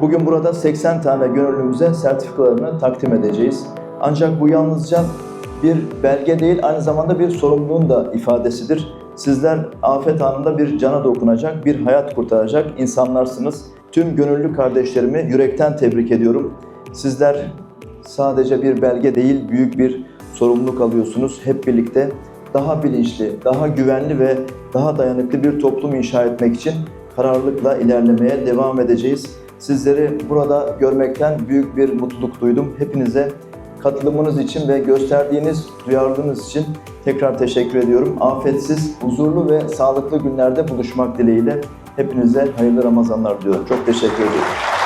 Bugün burada 80 tane gönüllümüze sertifikalarını takdim edeceğiz. Ancak bu yalnızca bir belge değil, aynı zamanda bir sorumluluğun da ifadesidir. Sizler afet anında bir cana dokunacak, bir hayat kurtaracak insanlarsınız. Tüm gönüllü kardeşlerimi yürekten tebrik ediyorum. Sizler sadece bir belge değil, büyük bir sorumluluk alıyorsunuz. Hep birlikte daha bilinçli, daha güvenli ve daha dayanıklı bir toplum inşa etmek için kararlılıkla ilerlemeye devam edeceğiz. Sizleri burada görmekten büyük bir mutluluk duydum. Hepinize katılımınız için ve gösterdiğiniz duyarlılığınız için tekrar teşekkür ediyorum. Afetsiz, huzurlu ve sağlıklı günlerde buluşmak dileğiyle hepinize hayırlı Ramazanlar diliyorum. Çok teşekkür ediyorum.